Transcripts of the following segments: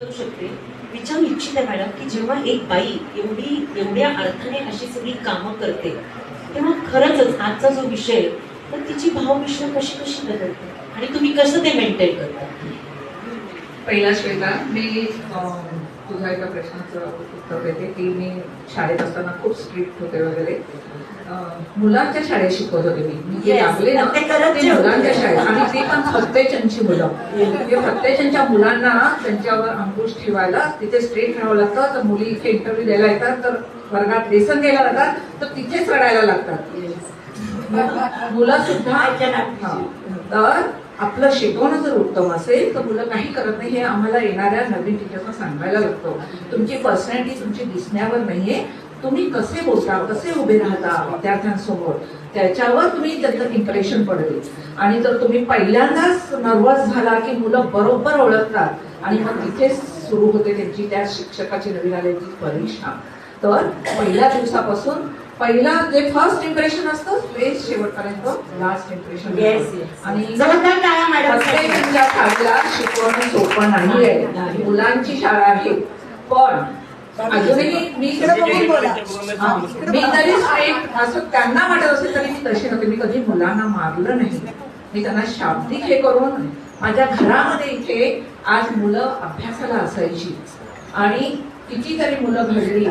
करू शकते. विचारू इच्छिते मॅडम की जेव्हा एक बाई एवढी एवढ्या अर्थाने अशी सगळी कामं करते तेव्हा खरंच आजचा जो विषय तर तिची भावविषय कशी कशी बदलते? आणि तुम्ही कसं ते मेंटेन करता? पहिला श्वेता मी तुझ्या एका प्रश्नाचं उत्तर देते. की मी शाळेत असताना खूप स्ट्रिक्ट होते वगैरे. मुलांच्या शाळेत शिकवत होते मी. लागले ना ते. मुलांच्या शाळेत. आणि ते पण सत्तेचनची मुलं. ते सत्तेचनच्या मुलांना त्यांच्यावर अंकुश ठेवायला तिथे स्ट्रेट राहावं लागतं. तर मुली इथे इंटरव्ह्यू द्यायला येतात. तर वर्गात लेसन द्यायला लागतात तर तिथेच रडायला लागतात. मुलं सुद्धा. तर आपलं शिकवणं जर उत्तम असेल तर मुलं काही करत नाही हे आम्हाला येणाऱ्या नवीन टीचर्सना सांगायला लागतं. तुमची पर्सनॅलिटी तुमची दिसण्यावर नाहीये. तुम्ही कसे बोलता कसे उभे राहता विद्यार्थ्यांसमोर त्याच्यावर तुम्ही त्याचं इम्प्रेशन पडेल आणि जर तुम्ही पहिल्यांदाच नर्वस झाला की मुलं बरोबर ओळखतात आणि मग तिथेच सुरू होते त्यांची त्या शिक्षकाची नवीन आल्याची परीक्षा. तर पहिल्या दिवसापासून पहिला जे फर्स्ट इम्प्रेशन असतं ते शेवटपर्यंत लास्ट इम्प्रेशन. आणि प्रत्येकाच्या शाळेला शिकवणं सोपं नाही. नाहीये मुलांची शाळा आहे. पण अजूनही मी हा, मी तरी असं त्यांना वाटत असेल तरी मी तशी नव्हते. मी कधी मुलांना मारलं नाही. मी त्यांना शाब्दिक हे करून माझ्या घरामध्ये इथे आज मुलं अभ्यासाला असायची. आणि कितीतरी मुलं घडली.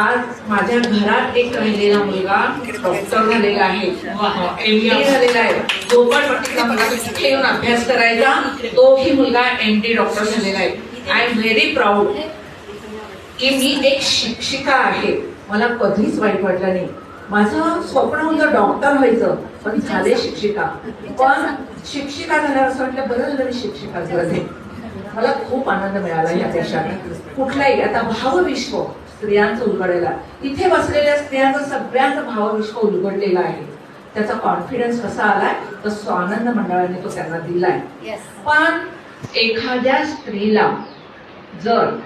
आज माझ्या घरात एक राहिलेला मुलगा डॉक्टर झालेला आहे. एम डी झालेला आहे. झोपडपट्टीचा मुलगा तिथे येऊन अभ्यास करायचा. तोही मुलगा एम डी डॉक्टर झालेला आहे. आय एम व्हेरी प्राऊड की मी एक शिक्षिका आहे. मला कधीच वाईट वाटलं नाही. माझं स्वप्न होतं डॉक्टर व्हायचं पण झाले शिक्षिका. पण शिक्षिका झाल्यावर असं वाटलं बरं झालं शिक्षिका झाले. मला खूप आनंद मिळाला या देशात कुठलाही आता भावविश्व स्त्रियांचं उलगडायला इथे बसलेल्या स्त्रियांचं सगळ्यांचं भावविश्व उलगडलेलं आहे. त्याचा कॉन्फिडन्स कसा आलाय? तर स्वानंद मंडळाने तो त्यांना दिलाय. पण एखाद्या स्त्रीला जर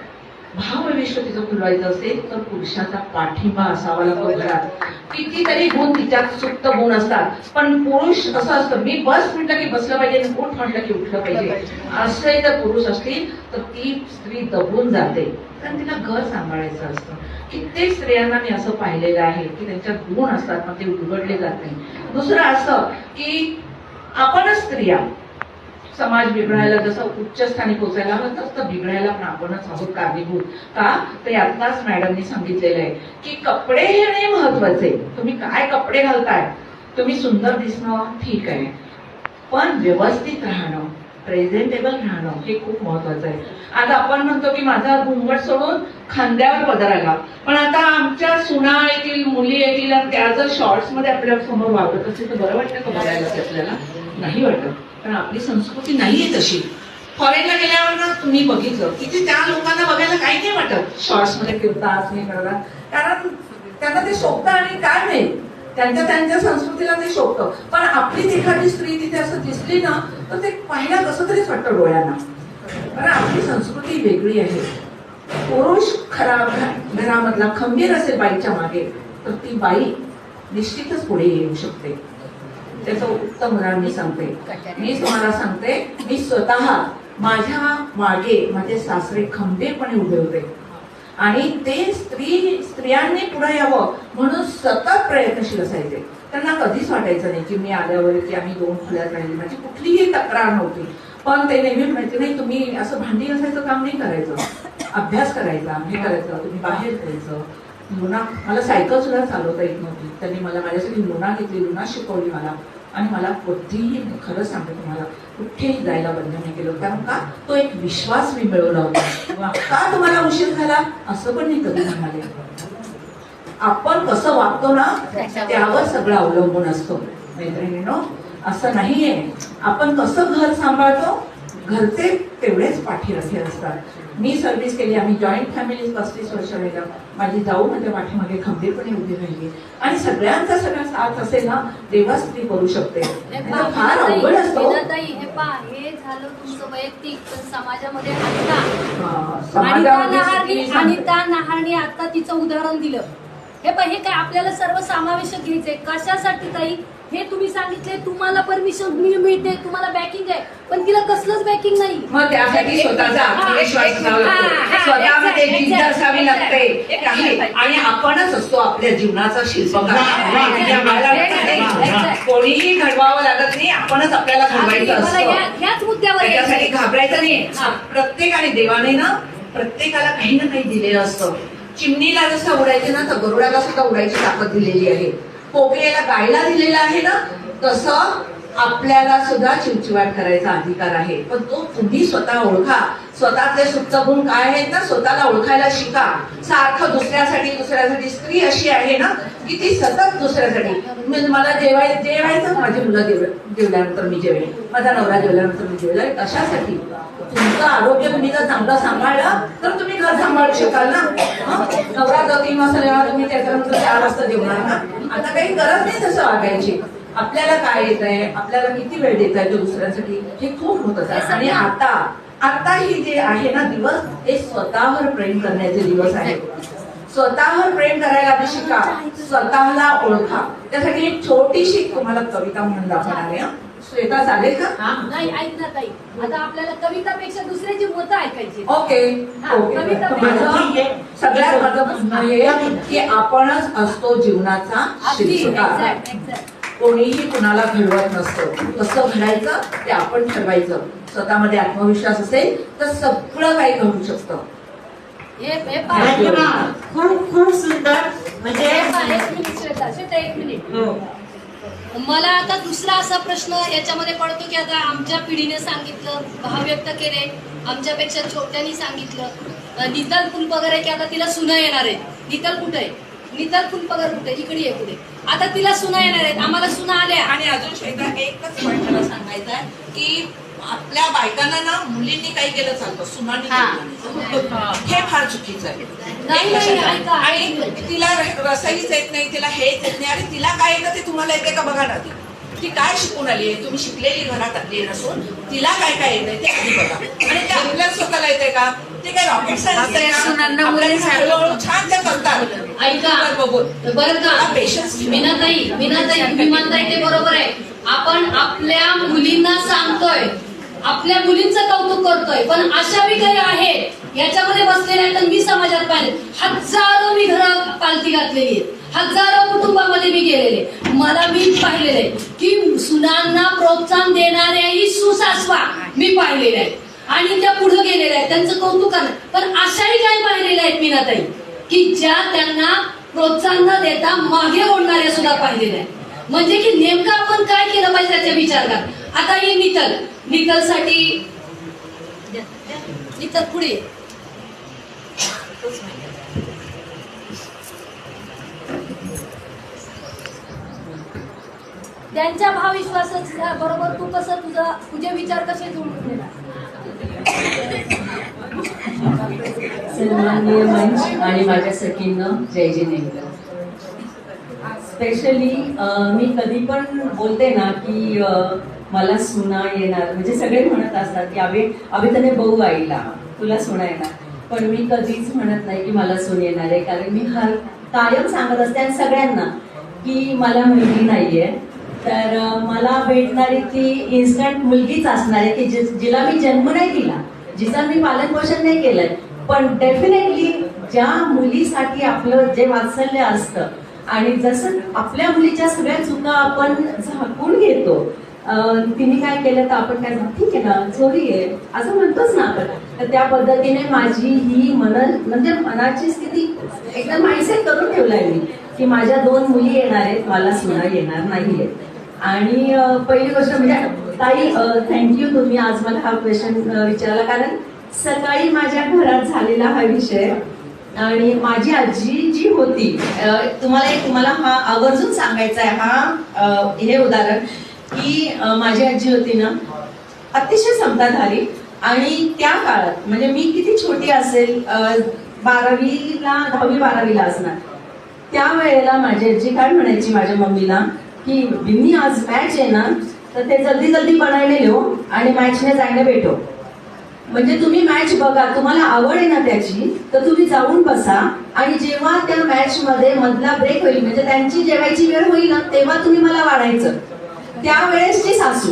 भावविश्व तिथं फुलवायचं असेल तर पुरुषाचा पाठिंबा असावा लागतो घरात. कितीतरी गुण तिच्यात सुप्त गुण असतात. पण पुरुष असं असतं मी बस म्हटलं की बसलं पाहिजे आणि उठ म्हटलं की उठलं पाहिजे. असे जर पुरुष असतील तर ती स्त्री दबून जाते. कारण तिला घर सांभाळायचं असतं. कित्येक स्त्रियांना मी असं पाहिलेलं आहे की त्यांच्यात गुण असतात पण ते उलगडले जात नाही. दुसरं असं की आपणच स्त्रिया. समाज बिघडायला जसं उच्च स्थानी पोचायला हवं तसं बिघडायला पण आपणच आहोत कारणीभूत. का? ते आत्ताच मॅडमनी सांगितलेलं आहे की कपडे येणे महत्त्वाचे तुम्ही काय कपडे घालताय? तुम्ही सुंदर दिसणं ठीक आहे. पण व्यवस्थित राहणं प्रेझेंटेबल राहणं हे खूप महत्वाचं आहे. आज आपण म्हणतो की माझा घुमट सोडून खांद्यावर पदर आला. पण आता आमच्या सुना येतील मुली येतील आणि त्या जर शॉर्ट्समध्ये आपल्यासमोर वागत असेल तर बरं वाटतं का बघायला आपल्याला? नाही वाटत. कारण आपली संस्कृती नाही आहे तशी फॉरेनला गेल्यावर ना तुम्ही बघितलं की ते त्या लोकांना बघायला काही नाही वाटत. शॉर्ट्समध्ये फिरतात नाही करतात. कारण त्यांना ते सोपतं आणि काय माहीत त्यांच्या त्यांच्या संस्कृतीला ते शोभतं. पण आपलीच एखादी स्त्री तिथे असं दिसली ना तर ते पाहिला कसं तरीच वाटतं डोळ्यांना. कारण आपली संस्कृती वेगळी आहे. पुरुष खरा घ- घरामधला खंबीर असेल बाईच्या मागे तर ती बाई निश्चितच पुढे येऊ शकते. त्याचं उत्तम उदाहरण मी सांगते. मी तुम्हाला सांगते मी स्वतः माझ्या मागे माझे सासरे खंबीरपणे उभे होते. आणि ते स्त्री स्त्रियांनी पुढे यावं म्हणून सतत प्रयत्नशील असायचे. त्यांना कधीच वाटायचं नाही की मी आल्यावर की आम्ही दोन खुल्यात राहिली माझी कुठलीही तक्रार नव्हती. पण ते नेहमी म्हणायचे नाही तुम्ही असं भांडी असायचं काम नाही करायचं. अभ्यास करायचा हे करायचं तुम्ही बाहेर जायचं. लुना मला सायकल सुद्धा चालवता येत नव्हती. त्यांनी मला माझ्यासाठी लुना घेतली लुना शिकवली मला. आणि मला कधीही खरं सांगतो तुम्हाला कुठेही जायला बंद नाही केलं. कारण का? तो एक विश्वास मी मिळवला होता. का तुम्हाला उशीर झाला? असं पण नाही कधी म्हणाले आपण कसं वागतो ना त्यावर सगळं अवलंबून असतो. मैत्रिणीनो असं नाहीये. आपण कसं घर सांभाळतो? घरचे तेवढेच पाठीराखे असतात. मी सर्व्हिस केली आम्ही जॉईंट फॅमिली पस्तीस वर्ष राहिलं. माझी जाऊ माझ्या पाठीमागे खंबीरपणे उभी राहिली. आणि सगळ्यांचा सगळा साथ असेल ना तेव्हाच ती करू शकते. फार अवघड असतो. ताई, हे पहा हे झालं तुमचं वैयक्तिक पण समाजामध्ये अनिता नहारणी आता तिचं उदाहरण दिलं. हे पहा हे काय आपल्याला सर्व समावेशक घ्यायचंय? कशासाठी ताई? हे तुम्ही सांगितले तुम्हाला परमिशन मिळते तुम्हाला बॅकिंग आहे पण तिला कसलंच बॅकिंग नाही. मग त्यासाठी स्वतःचा आत्मविश्वास स्वतःमध्ये जिद्द असावी लागते. काही आणि आपणच असतो आपल्या जीवनाचा शिल्पकार. वा, म्हणजे. कोणीही घडवावं लागत नाही आपणच आपल्याला घडवायचं मला असतं. ह्याच मुद्द्यावर यायचंय. घाबरायचं नाही. हा. प्रत्येकाने देवाने ना प्रत्येकाला काही ना काही दिलेलं असतं. चिमणीला जसं उडायचे ना तर गरुडाला सुद्धा उडायची ताकद दिलेली आहे. कोकिळेला गायला दिलेला आहे ना तसं आपल्याला सुद्धा चिवचिवाट करायचा अधिकार आहे. पण तो तुम्ही स्वतः ओळखा. स्वतःचे सुप्त गुण काय आहेत ना स्वतःला ओळखायला शिका. सारखं दुसऱ्यासाठी दुसऱ्यासाठी स्त्री अशी आहे ना की ती सतत दुसऱ्यासाठी. मला जेवाय जेवायचं माझी मुलं जेव जेवल्यानंतर मी जेवेन? माझा नवरा जेवल्यानंतर मी जेवला कशासाठी? तुमचं आरोग्य तुम्ही जर चांगलं सांभाळलं तर तुम्ही घर सांभाळू शकाल ना. नवरा जर तीन वाजता जेव्हा तुम्ही त्याच्यानंतर चार वाजता जेवणार ना. आता काही गरज नाही तसं वागायची. आपल्याला काय येत आहे आपल्याला किती वेळ देत आहे दुसऱ्यांसाठी? हे खूप होत आहे आणि आता आता ही जे आहे ना दिवस हे स्वतःवर प्रेम करण्याचे दिवस आहेत स्वतःवर प्रेम करायला आधी शिका. स्वतःला ओळखा. त्यासाठी एक छोटीशी तुम्हाला कविता म्हणून दाखवणार आहे. श्वेता चालेल का? हा नाही ऐक ना ताई. आता आपल्याला कवितापेक्षा दुसऱ्याची मतं ऐकायची ओके हा, ओके. कविता माझं सगळ्यात माझं म्हणणं हे की आपणच असतो जीवनाचा अगदी शिल्पकार. कोणीही कुणाला घडवत नसतं. कसं घडायचं ते आपण ठरवायचं. स्वतःमध्ये आत्मविश्वास असेल तर सगळं काही घडू शकतं. हे हे पहा. धन्यवाद. खूप खूप सुंदर. म्हणजे हे पहा, एक मिनिट श्वेता. श्वेता एक मिनिट. हो. मला आता दुसरा असा प्रश्न याच्यामध्ये पडतो की आता आमच्या पिढीने सांगितलं भाव व्यक्त केले आमच्यापेक्षा छोट्यांनी सांगितलं. नितल फुलपगर आहे की आता तिला सुना येणार आहे. नितल कुठे आहे? नितल फुलपगर कुठे इकडे आहे पुढे. आता तिला सुना येणार आहेत. आम्हाला सुना आल्या. आणि अजून श्वेता एकच पॉईंट मला सांगायचा आहे की आपल्या बायकांना ना मुलींनी काही केलं चालतं सुनांनी हा. हे फार चुकीचं आहे. नाही, नाही, हे ऐका. आणि तिला रसाईच येत नाही तिला हेच येत नाही. अरे तिला काय येतं ते तुम्हाला येते का बघा ना ती. ती काय शिकून आली आहे? तुम्ही शिकलेली घरात आली नसून तिला काय काय येत ते आधी बघा. आणि ते आपल्या स्वतःला येते का? ते काय रॉकेट आपल्या सुनांना मुली हळूहळू छान त्या करतात. ऐका बघून. बरं का? पेशन्स मीनाताई मीनाताई विमानताई ते बरोबर आहे. आपण आपल्या मुलींना सांगतोय. आपल्या मुलींचं कौतुक करतोय पण अशा बी काही आहेत याच्यामध्ये बसलेल्या आहेत तर मी समाजात पाहिले. हजारो मी घर पालती घातलेली आहेत. हजारो कुटुंबामध्ये मी गेलेले मला मी पाहिलेले की सुनांना प्रोत्साहन देणाऱ्याही सुसासवा मी पाहिलेले आहेत. आणि त्या पुढे गेलेल्या आहेत. त्यांचं कौतुक करणं पण अशाही काही पाहिलेल्या आहेत मी ताई की ज्या त्यांना प्रोत्साहन न देता मागे ओढणाऱ्या सुद्धा पाहिलेल्या आहेत. म्हणजे की नेमकं आपण काय केलं पाहिजे त्याचा विचार करा आता हे नितल. नितलसाठी नितल पुढे. त्यांच्या भावविश्वासाच्या बरोबर तू कसं तुझा तुझे विचार कसे जोडून देणार सन्माननीय मंच आणि माझ्या सखींना जय जय नेमकर स्पेशली मी कधी पण बोलते ना की मला सुना येणार. म्हणजे सगळे म्हणत असतात की अभि अभि त्याने बहू आईला. तुला सुना येणार. पण मी कधीच म्हणत नाही की मला सून येणार आहे. कारण मी हर कायम सांगत असते आणि सगळ्यांना की मला मुलगी नाहीये. तर मला भेटणारी ती इन्स्टंट मुलगीच असणार आहे की जि- जिला मी जन्म नाही दिला जिचा मी पालन पोषण नाही केलंय. पण डेफिनेटली ज्या मुलीसाठी आपलं जे वात्सल्य असतं आणि जसं आपल्या मुलीच्या सगळ्या चुका आपण झाकून घेतो तिने काय केलं तर आपण काय ठीक आहे ना चोरी आहे. असं म्हणतोच ना आपण. तर त्या पद्धतीने माझी ही मन म्हणजे मनाची स्थिती एकदम माइंडसेट करून ठेवलाय मी की माझ्या दोन मुली येणार आहेत मला सुना येणार नाहीये. आणि पहिली गोष्ट म्हणजे ताई थँक्यू तुम्ही आज मला हा क्वेश्चन विचारला कारण सकाळी माझ्या घरात झालेला हा विषय आणि माझी आजी जी होती तुम्हाला एक तुम्हाला हा आवर्जून सांगायचा आहे हा हे उदाहरण. की माझी आजी होती ना अतिशय समताधारी आणि त्या काळात म्हणजे मी किती छोटी असेल बारावीला दहावी बारावीला असणार. त्या वेळेला माझी आजी काय म्हणायची माझ्या मम्मीला की बिन्नी आज मॅच आहे ना तर ते जल्दी जल्दी बनायला येऊ आणि मॅचने जायला भेटो. म्हणजे तुम्ही मॅच बघा तुम्हाला आवड आहे ना त्याची तर तुम्ही जाऊन बसा आणि जेव्हा त्या मॅच मध्ये मधला ब्रेक होईल म्हणजे त्यांची जेवायची वेळ होईल ना तेव्हा तुम्ही मला वाढायचं. त्यावेळेसची सासू.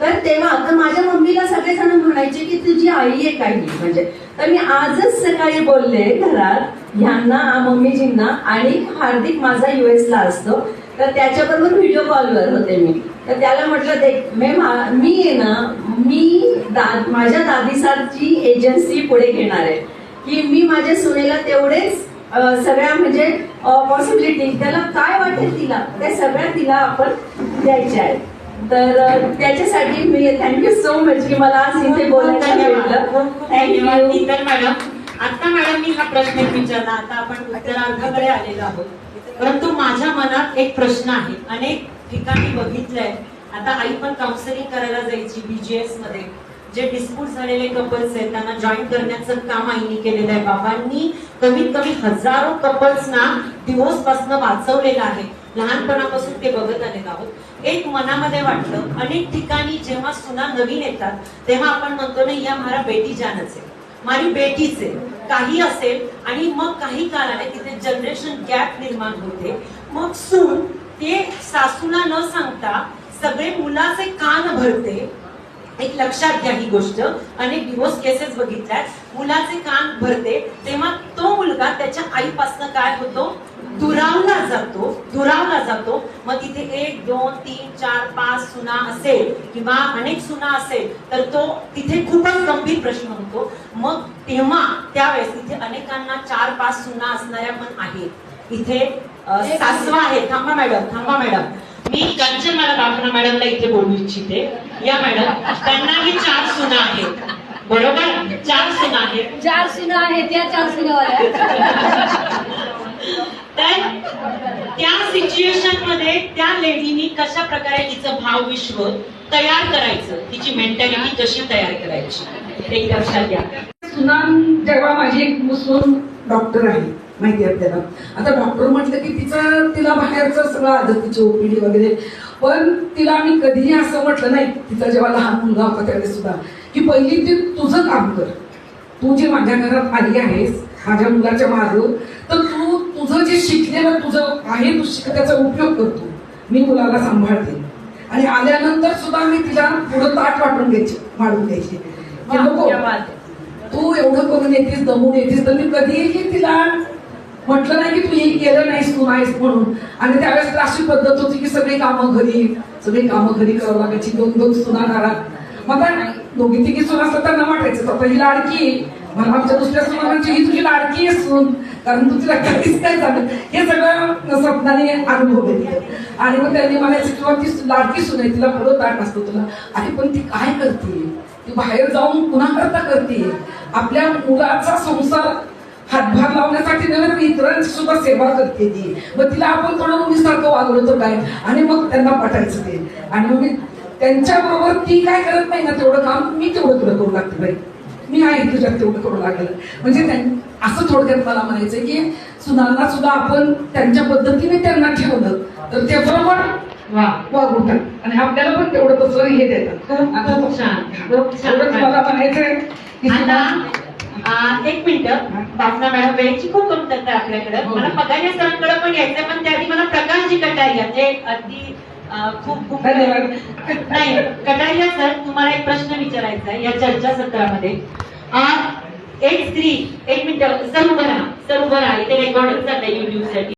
तर तेव्हा तर माझ्या मम्मीला सगळेजण म्हणायचे की तुझी आई आहे काही म्हणजे तर मी आजच सकाळी बोलले घरात ह्यांना मम्मीजींना आणि हार्दिक माझा युएसला असतो. तर त्याच्याबरोबर व्हिडिओ कॉलवर होते मी. तर त्याला म्हटलं देख मी मी आहे ना मी दा- माझ्या दादीसारची एजन्सी पुढे घेणार आहे. की मी माझ्या सुनेला तेवढेच सगळ्या म्हणजे पॉसिबिलिटी त्याला काय वाटेल तिला? त्या सगळ्या तिला आपण द्यायच्या आहेत. तर त्याच्यासाठी मी थँक्यू सो मच की मला आज इथे बोलायला थँक्यू नीतल मॅडम आता मॅडम मी हा प्रश्न विचारला. आता आपण उत्तरार्धाकडे आलेलो आहोत. परंतु माझ्या मनात एक प्रश्न आहे. अनेक ठिकाणी बघितलंय. आता आई पण काउन्सिलिंग करायला जायची बीजीएसमध्ये. जे डिस्प्यूट झालेले कपल्स आहेत त्यांना जॉईन करण्याचं काम आईने केलेलं आहे. बाबांनी कमीत कमी हजारो कपल्सना डिवोर्सपासून वाचवलेलं आहे. लहानपणापासून ते बघत आले आहोत. एक मनामध्ये वाटलं अनेक ठिकाणी जेव्हा सुना नवीन येतात तेव्हा आपण म्हणतो ना या मारा बेटी जानच आहे. माझी बेटीच आहे. काही असेल आणि मग काही काळाने तिथे जनरेशन गॅप निर्माण होते. मग सून ते सासूला न सांगता सगळे मुलाचे कान भरते एक लक्षात घ्या ही गोष्ट. अनेक डिवोर्स केसेस बघितल्यात. मुलाचे कान भरते तेव्हा तो मुलगा त्याच्या आईपासून काय होतो? दुरावला जातो दुरावला जातो. मग तिथे एक दोन तीन चार पाच सुना असेल किंवा अनेक सुना असेल तर तो तिथे खूपच गंभीर प्रश्न होतो मग तेव्हा त्यावेळेस तिथे अनेकांना चार पाच सुना असणाऱ्या पण आहेत. इथे सासवा आहे. थांबा मॅडम थांबा मॅडम. मी कंचन मला बापना मॅडमला इथे बोलू इच्छिते. या मॅडम त्यांनाही चार सुना आहेत. बरोबर? चार सुना आहेत. चार सुना आहेत त्या चार तर त्या सिच्युएशनमध्ये त्या लेडीनी कशा प्रकारे तिचं भावविश्व तयार करायचं तिची मेंटॅलिटी कशी तयार करायची एक लक्षात घ्या. सुनान जेव्हा माझी एक मुसून डॉक्टर आहे माहिती आहे आपल्याला. आता डॉक्टर म्हटलं की तिचं तिला बाहेरचं सगळं आलं तिची ओपीडी वगैरे. पण तिला मी कधीही असं म्हटलं नाही तिचा जेव्हा लहान मुलगा होता त्यावेळेस सुद्धा की पहिली ती तुझं काम कर. तू जे माझ्या घरात आली आहेस माझ्या मुलाच्या माग तर तू तुझं जे शिकलेलं तुझं आहे तू शिक त्याचा उपयोग करतो मी मुलाला सांभाळते. आणि आल्यानंतर सुद्धा मी तिला पुढं ताट वाटून घ्यायची वाढून नको. तू एवढं करून येतेस दमून येतेस तर मी कधीही तिला म्हटलं नाही की तू हे केलं नाहीस तू नाहीस म्हणून. आणि त्यावेळेस तर अशी पद्धत होती की सगळी कामं घरी सगळी कामं घरी करावं लागायची दोन दोन सुना घरात. मग दोघी तिघी सुना असतात त्यांना वाटायचं तर पहिली लाडकी मला आमच्या दुसऱ्या सुनाची ही तुझी लाडकी आहे सून. कारण तू तिला काय झालं हे सगळं स्वप्नाने अनुभव घेतले आणि मग त्यांनी मला किंवा ती लाडकी सुन आहे तिला पुढं ताट असतो. तुला अरे पण ती काय करते? ती बाहेर जाऊन पुन्हा करता करते? आपल्या मुलाचा संसार हातभार लावण्यासाठी नव्हे तर इतरांची सुद्धा सेवा करते ती. मग तिला आपण थोडं मुलीसारखं वागलो तर काय? आणि मग त्यांना पटायचं ते. आणि मग मी त्यांच्या बरोबर ती काय करत नाही ना तेवढं काम मी तेवढं तुला करू लागते बाई. मी आहे तुझ्यात तेवढं करू लागलं. म्हणजे असं थोडक्यात मला म्हणायचं की सुनांना सुद्धा आपण त्यांच्या पद्धतीने त्यांना ठेवलं तर ते बरोबर वागवतात आणि आपल्याला पण तेवढं तसं हे देतात. एवढंच मला म्हणायचंय आता एक मिनिट. बापना मॅडम वेळेची खूप कमतरता आपल्याकडे. हो. मला पगारिया सरांकडे पण यायचंय पण त्याआधी मला प्रकाशजी कटारिया जे अगदी खूप खूप. नाही कटारिया सर. तुम्हाला एक प्रश्न विचारायचा आहे या चर्चा सत्रामध्ये. एक स्त्री एक मिनिट. सर उभं राहा. सर उभं राहा. इथे रेकॉर्डिंग चाललंय युट्यूबसाठी.